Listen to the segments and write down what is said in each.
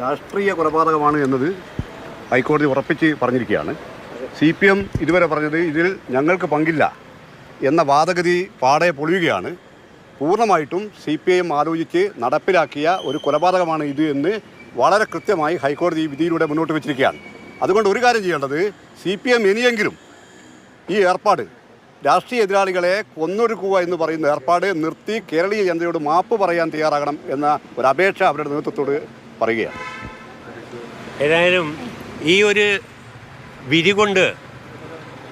രാഷ്ട്രീയ കൊലപാതകമാണ് എന്നത് ഹൈക്കോടതി ഉറപ്പിച്ച് പറഞ്ഞിരിക്കുകയാണ്. സി പി എം ഇതുവരെ പറഞ്ഞത് ഇതിൽ ഞങ്ങൾക്ക് പങ്കില്ല എന്ന വാദഗതി പാടെ പൊളിയുകയാണ്. പൂർണമായിട്ടും സി പി ഐ എം ആലോചിച്ച് നടപ്പിലാക്കിയ ഒരു കൊലപാതകമാണ് ഇത് എന്ന് വളരെ കൃത്യമായി ഹൈക്കോടതി വിധിയിലൂടെ മുന്നോട്ട് വെച്ചിരിക്കുകയാണ്. അതുകൊണ്ട് ഒരു കാര്യം ചെയ്യേണ്ടത് സി പി എം ഇനിയെങ്കിലും ഈ ഏർപ്പാട് രാഷ്ട്രീയ എതിരാളികളെ കൊന്നൊരുക്കുക എന്ന് പറയുന്ന ഏർപ്പാട് നിർത്തി കേരളീയ ജനതയോട് മാപ്പ് പറയാൻ തയ്യാറാകണം എന്ന ഒരു അപേക്ഷ അവരുടെ നേതൃത്വത്തോട് പറയുകയാണ്. ഏതായാലും ഈ ഒരു വിധി കൊണ്ട്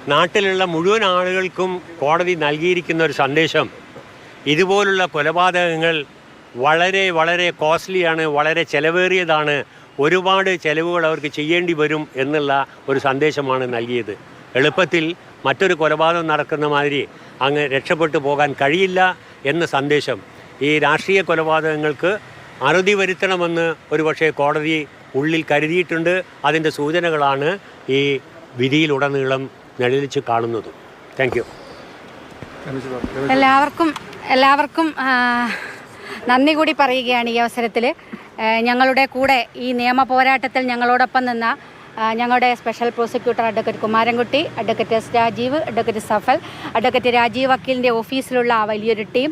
നാട്ടിലുള്ള മുഴുവൻ ആളുകൾക്കും കോടതി നൽകിയിരിക്കുന്ന ഒരു സന്ദേശം ഇതുപോലുള്ള കൊലപാതകങ്ങൾ വളരെ വളരെ കോസ്റ്റ്ലിയാണ് വളരെ ചിലവേറിയതാണ് ഒരുപാട് ചിലവുകൾ അവർക്ക് ചെയ്യേണ്ടി വരും എന്നുള്ള ഒരു സന്ദേശമാണ് നൽകിയത്. എളുപ്പത്തിൽ മറ്റൊരു കൊലപാതകം നടക്കുന്ന മാതിരി അങ്ങ് രക്ഷപ്പെട്ടു പോകാൻ കഴിയില്ല എന്ന സന്ദേശം ഈ രാഷ്ട്രീയ കൊലപാതകങ്ങൾക്ക് അറുതി വരുത്തണമെന്ന് ഒരുപക്ഷെ കോടതി ഉള്ളിൽ കരുതിയിട്ടുണ്ട്. അതിന്റെ സൂചനകളാണ് ഈ വിധിയിലുടനീളം നിഴലിച്ച് കാണുന്നത്. താങ്ക് യു എല്ലാവർക്കും എല്ലാവർക്കും നന്ദി കൂടി പറയുകയാണ് ഈ അവസരത്തിൽ. ഞങ്ങളുടെ കൂടെ ഈ നിയമ പോരാട്ടത്തിൽ ഞങ്ങളോടൊപ്പം നിന്ന ഞങ്ങളുടെ special prosecutor advocate Kumarankutty advocate S Rajeev advocate Safal advocate Rajeev വക്കീലിന്റെ ഓഫീസിലുള്ള ആ വലിയൊരു ടീം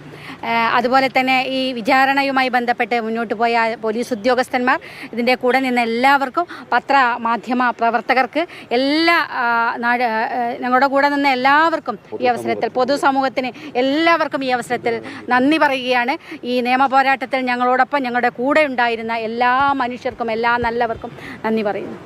അതുപോലെ തന്നെ ഈ വിചാരണയുമായി ബന്ധപ്പെട്ട് മുന്നോട്ട് പോയ പോലീസ് ഉദ്യോഗസ്ഥന്മാർ ഇതിന്റെ കൂടെ നിന്ന് എല്ലാവർക്കും പത്ര മാധ്യമ പ്രവർത്തകർക്ക് എല്ലാ നാട് ഞങ്ങളുടെ കൂടെ നിന്ന് എല്ലാവർക്കും ഈ അവസരത്തിൽ പൊതുസമൂഹത്തിന് എല്ലാവർക്കും ഈ അവസരത്തിൽ നന്ദി പറയുകയാണ്. ഈ നിയമ പോരാട്ടത്തിൽ ഞങ്ങളോടൊപ്പം ഞങ്ങളുടെ കൂടെ ഉണ്ടായിരുന്ന എല്ലാ മനുഷ്യർക്കും എല്ലാ നല്ലവർക്കും നന്ദി പറയുന്നു.